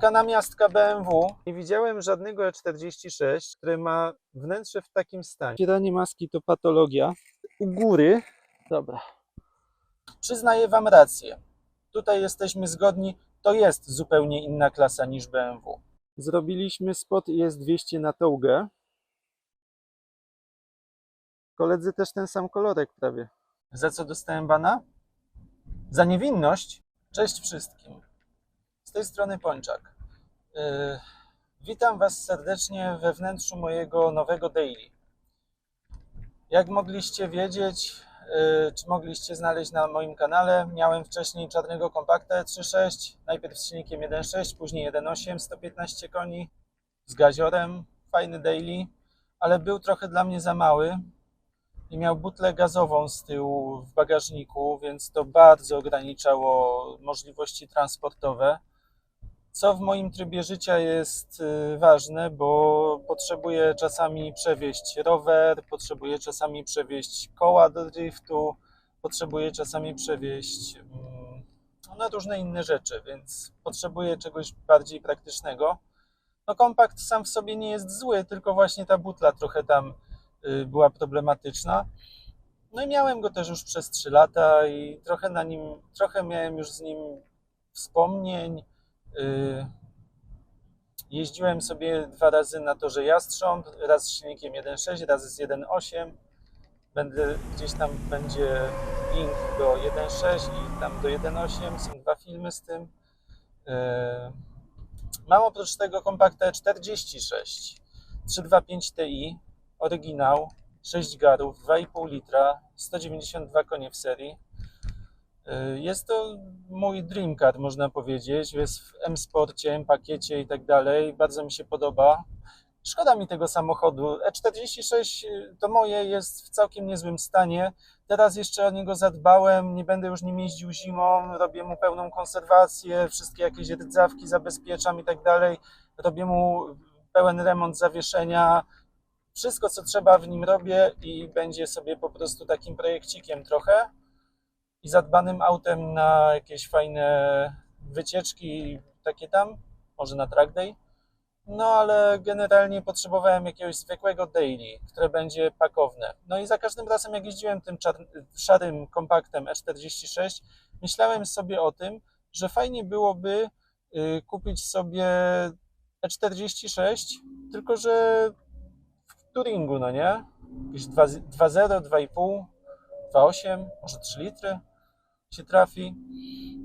taka namiastka BMW. Nie widziałem żadnego E46, który ma wnętrze w takim stanie. Kieranie maski to patologia. U góry, dobra. Przyznaję Wam rację. Tutaj jesteśmy zgodni. To jest zupełnie inna klasa niż BMW. Zrobiliśmy spot i jest 200 na Tougę. Koledzy też ten sam kolorek prawie. Za co dostałem bana? Za niewinność? Cześć wszystkim. Z tej strony Pończak. Yy, witam Was serdecznie we wnętrzu mojego nowego daily. Jak mogliście wiedzieć, yy, czy mogliście znaleźć na moim kanale, miałem wcześniej czarnego kompakta 3.6, najpierw z silnikiem 1.6, później 1.8, 115 koni z gaziorem, fajny daily, ale był trochę dla mnie za mały i miał butlę gazową z tyłu w bagażniku, więc to bardzo ograniczało możliwości transportowe. Co w moim trybie życia jest y, ważne, bo potrzebuję czasami przewieźć rower, potrzebuję czasami przewieźć koła do driftu, potrzebuję czasami przewieźć mm, no, różne inne rzeczy, więc potrzebuję czegoś bardziej praktycznego. No kompakt sam w sobie nie jest zły, tylko właśnie ta butla trochę tam y, była problematyczna. No i miałem go też już przez 3 lata i trochę na nim, trochę miałem już z nim wspomnień. Y, Jeździłem sobie dwa razy na torze Jastrząb, raz z silnikiem 1.6, raz z 1.8. Będę, gdzieś tam będzie link do 1.6 i tam do 1.8. Są dwa filmy z tym. Y, Mam oprócz tego kompakta 46 325 Ti, oryginał, 6 garów, 2,5 litra, 192 konie w serii. Y, Jest to mój dream car, można powiedzieć. Jest w M-Sporcie, M-Pakiecie i tak dalej. Bardzo mi się podoba. Szkoda mi tego samochodu. E46 y, to moje jest w całkiem niezłym stanie. Teraz jeszcze o niego zadbałem. Nie będę już nim jeździł zimą. Robię mu pełną konserwację, wszystkie jakieś rdzawki zabezpieczam i tak dalej. Robię mu pełen remont zawieszenia. Wszystko, co trzeba w nim robię i będzie sobie po prostu takim projekcikiem trochę i zadbanym autem na jakieś fajne wycieczki, takie tam, może na track day. No ale generalnie potrzebowałem jakiegoś zwykłego daily, które będzie pakowne. No i za każdym razem, jak jeździłem tym szarym kompaktem E46, myślałem sobie o tym, że fajnie byłoby y, kupić sobie E46, tylko że w Turingu, no nie? Jakieś 2.0, 2,5, 2,8, może 3 litry się trafi.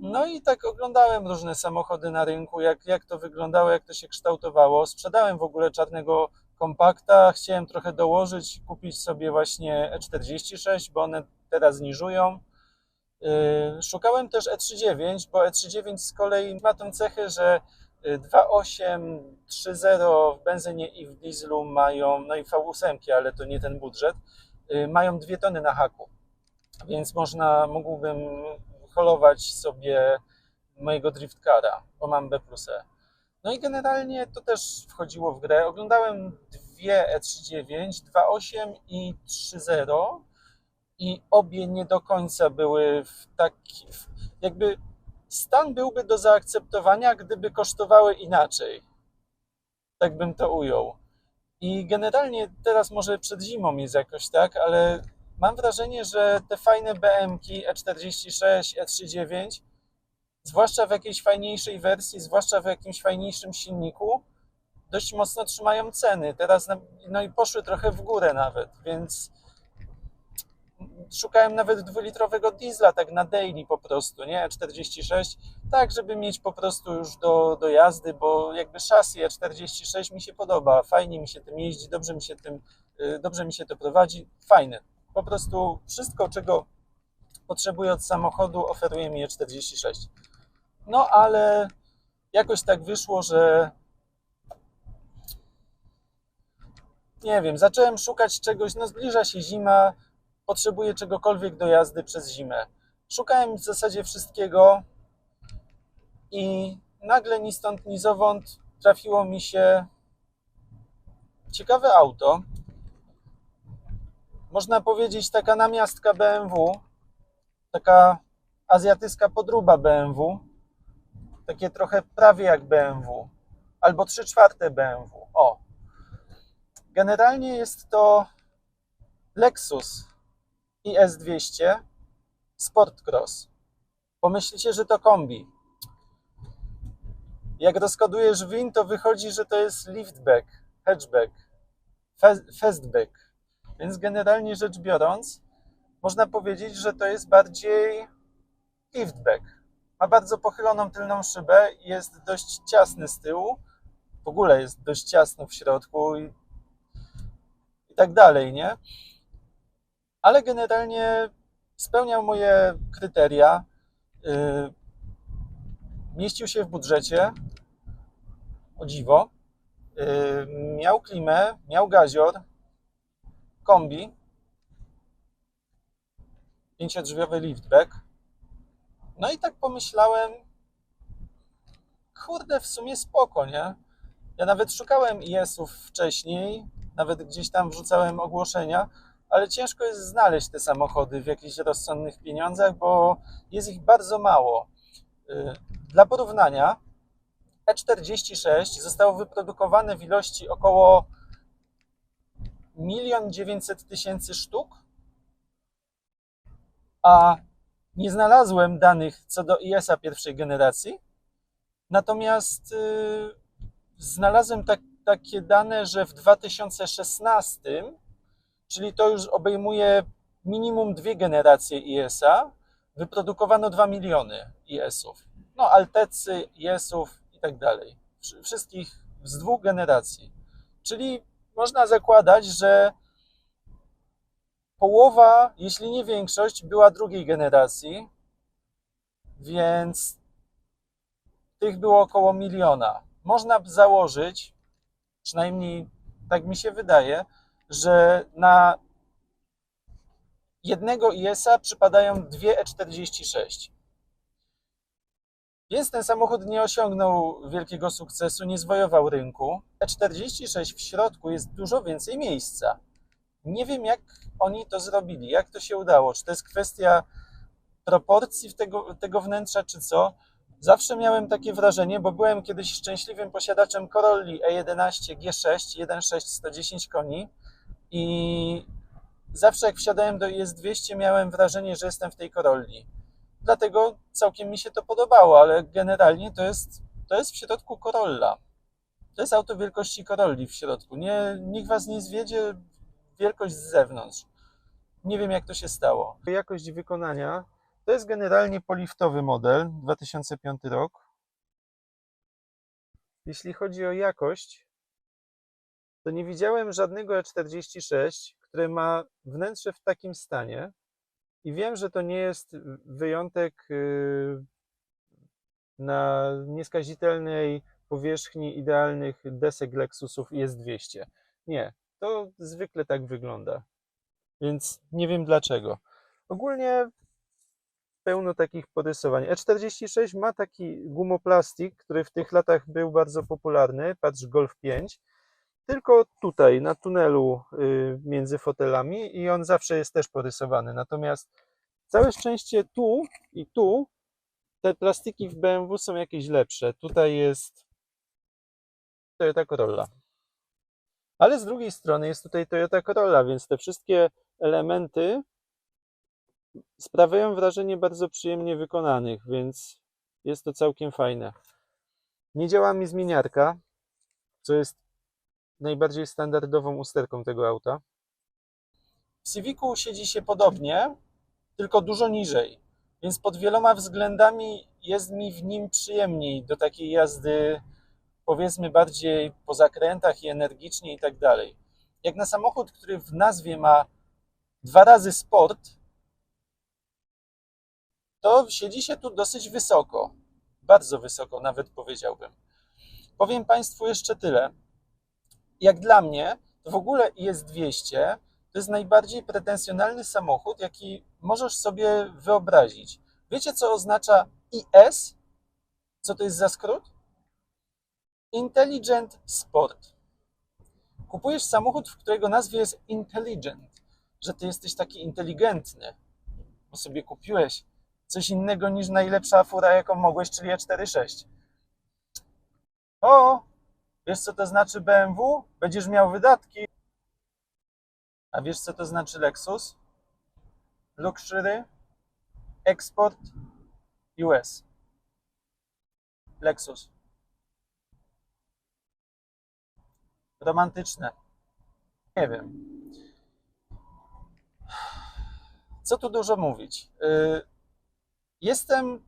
No i tak oglądałem różne samochody na rynku, jak, jak to wyglądało, jak to się kształtowało. Sprzedałem w ogóle czarnego kompakta, chciałem trochę dołożyć, kupić sobie właśnie E46, bo one teraz zniżują. Yy, Szukałem też E39, bo E39 z kolei ma tą cechę, że y, 2.8, 3.0 w benzynie i w dieslu mają, no i V8, ale to nie ten budżet, y, mają dwie tony na haku. Więc można, mógłbym holować sobie mojego driftcara, bo mam B plus E. No i generalnie to też wchodziło w grę. Oglądałem dwie E39, 2.8 i 3.0 i obie nie do końca były w taki, jakby stan byłby do zaakceptowania, gdyby kosztowały inaczej. Tak bym to ujął. I generalnie teraz może przed zimą jest jakoś tak, ale mam wrażenie, że te fajne BM-ki E46, E39, zwłaszcza w jakiejś fajniejszej wersji, zwłaszcza w jakimś fajniejszym silniku, dość mocno trzymają ceny. Teraz, no i poszły trochę w górę nawet, więc szukałem nawet dwulitrowego diesla, tak na daily po prostu, nie? 46, tak, żeby mieć po prostu już do, do jazdy, bo jakby szasy E46 mi się podoba, fajnie mi się tym jeździ, dobrze mi się tym, y, dobrze mi się to prowadzi, fajne. Po prostu wszystko, czego potrzebuję od samochodu, oferuje mi E46. No ale jakoś tak wyszło, że nie wiem, zacząłem szukać czegoś, no zbliża się zima, potrzebuję czegokolwiek do jazdy przez zimę. Szukałem w zasadzie wszystkiego i nagle ni stąd, ni zowąd trafiło mi się ciekawe auto. Można powiedzieć taka namiastka BMW, taka azjatycka podróba BMW. takie trochę prawie jak BMW, albo 3 czwarte BMW. O. Generalnie jest to Lexus IS200 Sport Cross. Pomyślicie, że to kombi. Jak rozkodujesz win, to wychodzi, że to jest liftback, hatchback, fastback. Więc generalnie rzecz biorąc, można powiedzieć, że to jest bardziej liftback. Ma bardzo pochyloną tylną szybę, jest dość ciasny z tyłu, w ogóle jest dość ciasno w środku i, i tak dalej, nie? Ale generalnie spełniał moje kryteria. Yy, mieścił się w budżecie, o dziwo. Yy, miał klimę, miał gazior, kombi, pięciodrzwiowy liftback. No i tak pomyślałem, kurde, w sumie spoko, nie? Ja nawet szukałem IS-ów wcześniej, nawet gdzieś tam wrzucałem ogłoszenia, ale ciężko jest znaleźć te samochody w jakichś rozsądnych pieniądzach, bo jest ich bardzo mało. Yy, Dla porównania, E46 zostało wyprodukowane w ilości około 1 900 tysięcy sztuk, a nie znalazłem danych co do IS-a pierwszej generacji. Natomiast yy, znalazłem tak, takie dane, że w 2016, czyli to już obejmuje minimum dwie generacje IS-a, wyprodukowano 2 miliony IS-ów. No, Altecy, IS-ów i tak dalej. Wszy- Wszystkich z dwóch generacji. Czyli można zakładać, że połowa, jeśli nie większość, była drugiej generacji, więc tych było około miliona. Można założyć, przynajmniej tak mi się wydaje, że na jednego IS-a przypadają dwie E46. Więc ten samochód nie osiągnął wielkiego sukcesu, nie zwojował rynku. E46 w środku jest dużo więcej miejsca. Nie wiem, jak oni to zrobili, jak to się udało. Czy to jest kwestia proporcji tego, tego wnętrza, czy co? Zawsze miałem takie wrażenie, bo byłem kiedyś szczęśliwym posiadaczem Corolli E E11 G6 1.6 110 koni i zawsze jak wsiadałem do IS-200 miałem wrażenie, że jestem w tej Corolli. Dlatego całkiem mi się to podobało, ale generalnie to jest, to jest w środku Corolla. To jest auto wielkości Corolli w środku. Nie, nikt was nie zwiedzie wielkość z zewnątrz. Nie wiem, jak to się stało. Jakość wykonania to jest generalnie poliftowy model, 2005 rok. Jeśli chodzi o jakość, to nie widziałem żadnego E46, które ma wnętrze w takim stanie. I wiem, że to nie jest wyjątek yy, na nieskazitelnej powierzchni idealnych desek Lexusów IS-200. Nie, to zwykle tak wygląda. Więc nie wiem dlaczego. Ogólnie pełno takich porysowań. E46 ma taki gumoplastik, który w tych latach był bardzo popularny. Patrz, Golf 5. Tylko tutaj, na tunelu y, między fotelami i on zawsze jest też porysowany. Natomiast całe szczęście tu i tu te plastiki w BMW są jakieś lepsze. Tutaj jest Toyota Corolla. Ale z drugiej strony jest tutaj Toyota Corolla, więc te wszystkie elementy sprawiają wrażenie bardzo przyjemnie wykonanych, więc jest to całkiem fajne. Nie działa mi zmieniarka, co jest najbardziej standardową usterką tego auta. W Civicu siedzi się podobnie, tylko dużo niżej, więc pod wieloma względami jest mi w nim przyjemniej do takiej jazdy, powiedzmy bardziej po zakrętach i energicznie i tak dalej. Jak na samochód, który w nazwie ma dwa razy sport, to siedzi się tu dosyć wysoko. Bardzo wysoko, nawet powiedziałbym. Powiem Państwu jeszcze tyle. Jak dla mnie, to w ogóle IS-200 to jest najbardziej pretensjonalny samochód, jaki możesz sobie wyobrazić. Wiecie, co oznacza IS? Co to jest za skrót? Intelligent Sport. Kupujesz samochód, w którego nazwie jest Intelligent, że ty jesteś taki inteligentny, bo sobie kupiłeś coś innego niż najlepsza fura, jaką mogłeś, czyli E46. O, wiesz co to znaczy BMW? Będziesz miał wydatki. A wiesz co to znaczy Lexus? Luxury, Export, US. Lexus. Romantyczne. Nie wiem. Co tu dużo mówić? Y, Jestem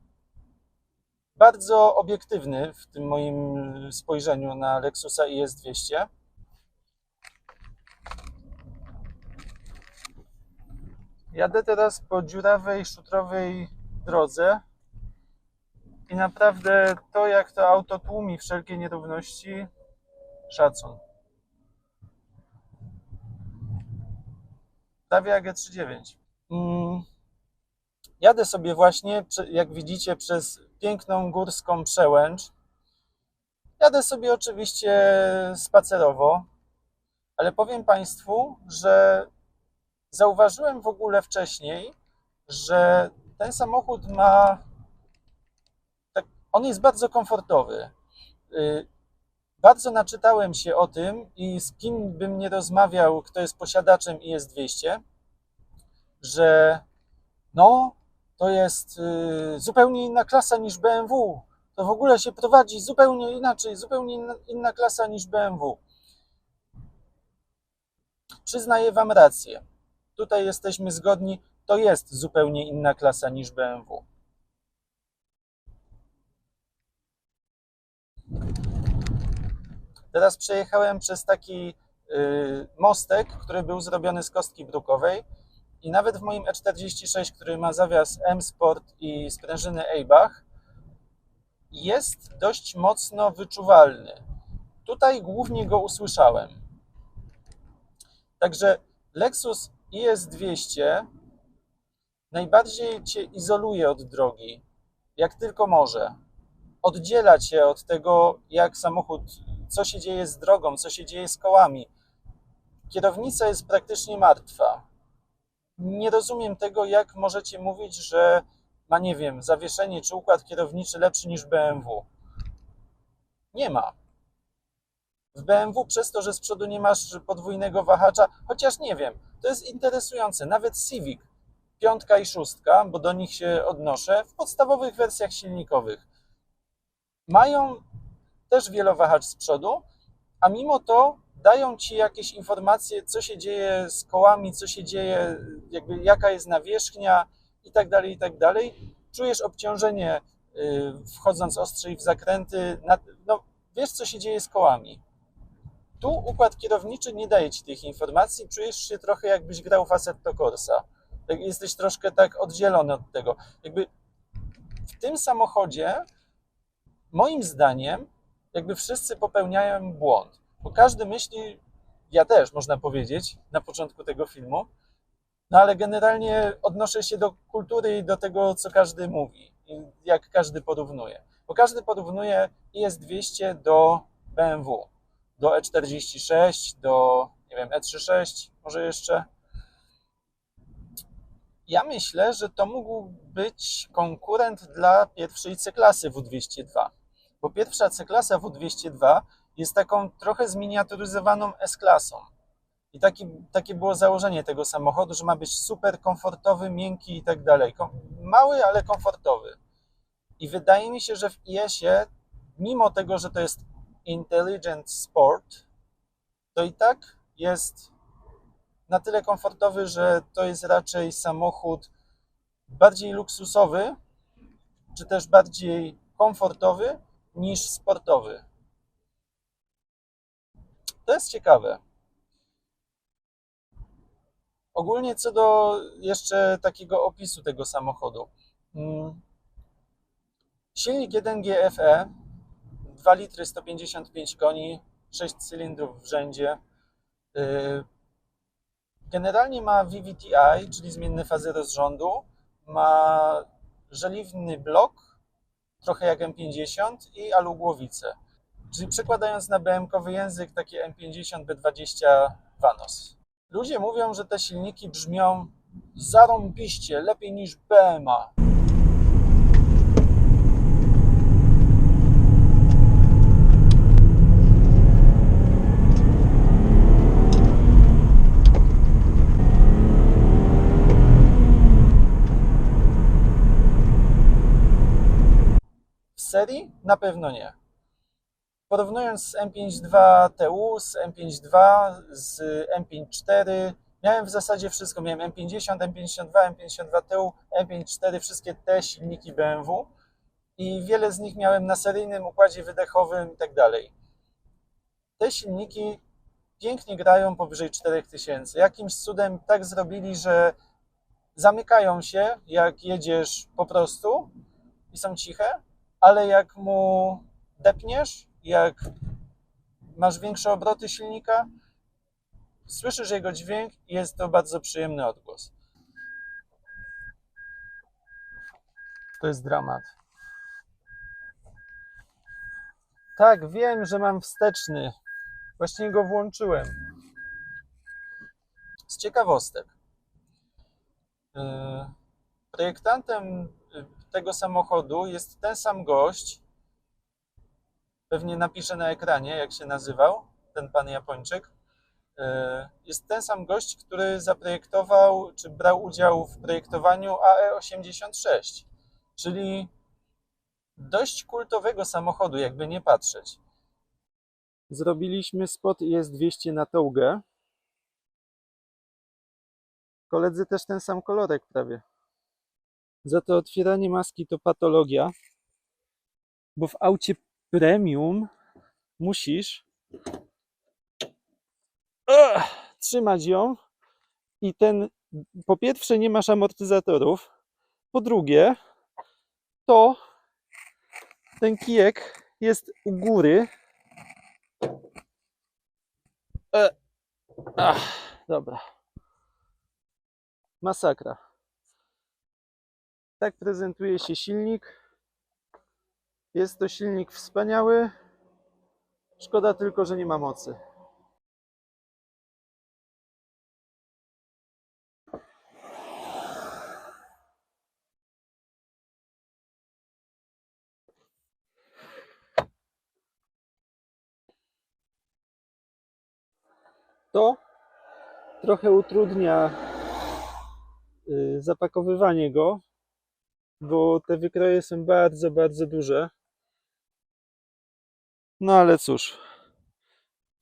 bardzo obiektywny w tym moim spojrzeniu na Lexusa IS200. Jadę teraz po dziurawej, szutrowej drodze i naprawdę to, jak to auto tłumi wszelkie nierówności, szacun. Jak G39. Mm. Jadę sobie właśnie, jak widzicie, przez piękną górską przełęcz. Jadę sobie oczywiście spacerowo, ale powiem Państwu, że zauważyłem w ogóle wcześniej, że ten samochód ma. Tak, on jest bardzo komfortowy. Y, Bardzo naczytałem się o tym i z kim bym nie rozmawiał, kto jest posiadaczem IS200, że no, to jest y, zupełnie inna klasa niż BMW. To w ogóle się prowadzi zupełnie inaczej, zupełnie inna, inna klasa niż BMW. Przyznaję Wam rację. Tutaj jesteśmy zgodni, to jest zupełnie inna klasa niż BMW. Teraz przejechałem przez taki y, mostek, który był zrobiony z kostki brukowej i nawet w moim E46, który ma zawias M-Sport i sprężyny Eibach, jest dość mocno wyczuwalny. Tutaj głównie go usłyszałem. Także Lexus IS200 najbardziej cię izoluje od drogi, jak tylko może. Oddziela cię od tego, jak samochód, co się dzieje z drogą, co się dzieje z kołami. Kierownica jest praktycznie martwa nie rozumiem tego, jak możecie mówić, że ma, nie wiem, zawieszenie czy układ kierowniczy lepszy niż BMW. Nie ma. W BMW przez to, że z przodu nie masz podwójnego wahacza, chociaż nie wiem, to jest interesujące. Nawet Civic, piątka i szóstka, bo do nich się odnoszę, w podstawowych wersjach silnikowych mają też wielowahacz z przodu, a mimo to dają ci jakieś informacje, co się dzieje z kołami, co się dzieje, jakby jaka jest nawierzchnia i tak dalej, i tak dalej. Czujesz obciążenie y, wchodząc ostrzej w zakręty, no, wiesz, co się dzieje z kołami. Tu układ kierowniczy nie daje ci tych informacji, czujesz się trochę jakbyś grał w Assetto Corsa. Tak, Jesteś troszkę tak oddzielony od tego. Jakby w tym samochodzie, moim zdaniem, jakby wszyscy popełniają błąd. Bo każdy myśli, ja też można powiedzieć, na początku tego filmu, no ale generalnie odnoszę się do kultury i do tego, co każdy mówi, jak każdy porównuje. Bo każdy porównuje IS200 do BMW, do E46, do nie wiem, E36, może jeszcze. Ja myślę, że to mógł być konkurent dla pierwszej C-klasy W202. Bo pierwsza C-klasa W202 jest taką trochę zminiaturyzowaną S-klasą. I taki, takie było założenie tego samochodu, że ma być super komfortowy, miękki i tak dalej. Mały, ale komfortowy. I wydaje mi się, że w IS-ie, mimo tego, że to jest Intelligent Sport, to i tak jest na tyle komfortowy, że to jest raczej samochód bardziej luksusowy, czy też bardziej komfortowy niż sportowy. To jest ciekawe. Ogólnie co do jeszcze takiego opisu tego samochodu. Mm. Silnik 1 GFE, 2 litry 155 koni, 6 cylindrów w rzędzie. Yy, Generalnie ma VVTi, czyli zmienne fazy rozrządu. Ma żeliwny blok, trochę jak M50 i alugłowicę. Czyli przekładając na BM-kowy język, takie M50 B20 Vanos. Ludzie mówią, że te silniki brzmią zarąbiście, lepiej niż BMA. Serii? Na pewno nie. Porównując z M5.2 TU, z M5.2, z M5.4, miałem w zasadzie wszystko. Miałem M50, M52, M52 TU, M5.4, wszystkie te silniki BMW i wiele z nich miałem na seryjnym układzie wydechowym i tak dalej. Te silniki pięknie grają powyżej 4000. Jakimś cudem tak zrobili, że zamykają się, jak jedziesz po prostu i są ciche, ale jak mu depniesz, jak masz większe obroty silnika, słyszysz jego dźwięk i jest to bardzo przyjemny odgłos. To jest dramat. Tak, wiem, że mam wsteczny. Właśnie go włączyłem. Z ciekawostek. Yy, Projektantem tego samochodu jest ten sam gość. Pewnie napiszę na ekranie, jak się nazywał ten pan Japończyk. Yy, Jest ten sam gość, który zaprojektował, czy brał udział w projektowaniu AE86, czyli dość kultowego samochodu, jakby nie patrzeć. Zrobiliśmy spot IS-200 na Tołgę. Koledzy też ten sam kolorek prawie. Za to otwieranie maski to patologia, bo w aucie premium musisz trzymać ją i ten po pierwsze nie masz amortyzatorów, po drugie to ten kijek jest u góry. E, dobra. Masakra. Tak prezentuje się silnik. Jest to silnik wspaniały. Szkoda tylko, że nie ma mocy. To trochę utrudnia y, zapakowywanie go, bo te wykroje są bardzo, bardzo duże. No ale cóż.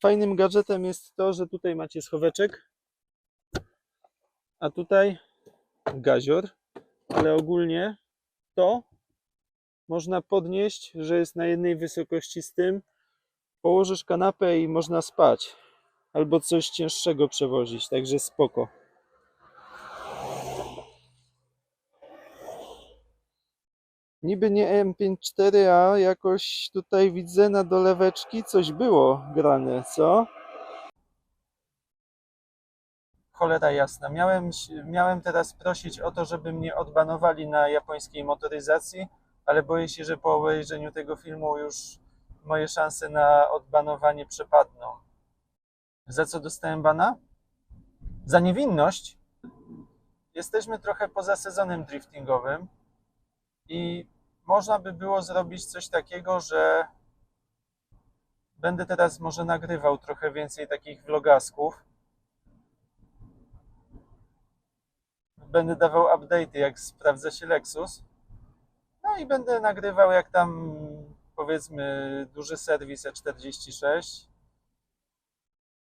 Fajnym gadżetem jest to, że tutaj macie schoweczek, a tutaj gazior, ale ogólnie to można podnieść, że jest na jednej wysokości z tym. Położysz kanapę i można spać. Albo coś cięższego przewozić, także spoko. Niby nie M54, a jakoś tutaj widzę na doleweczki coś było grane, co? Cholera jasna. Miałem, miałem teraz prosić o to, żeby mnie odbanowali na japońskiej motoryzacji, ale boję się, że po obejrzeniu tego filmu już moje szanse na odbanowanie przepadną. Za co dostałem bana? Za niewinność. Jesteśmy trochę poza sezonem driftingowym i można by było zrobić coś takiego, że będę teraz może nagrywał trochę więcej takich vlogasków. Będę dawał update'y, jak sprawdza się Lexus. No i będę nagrywał, jak tam powiedzmy duży serwis E46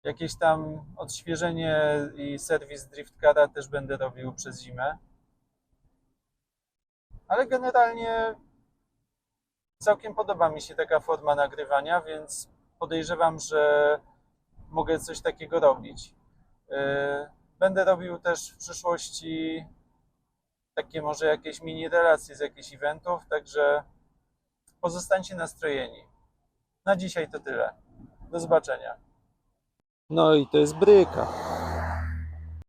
jakieś tam odświeżenie i serwis Driftcara też będę robił przez zimę. Ale generalnie całkiem podoba mi się taka forma nagrywania, więc podejrzewam, że mogę coś takiego robić. Yy, Będę robił też w przyszłości takie może jakieś mini relacje z jakichś eventów, także pozostańcie nastrojeni. Na dzisiaj to tyle. Do zobaczenia. No i to jest bryka.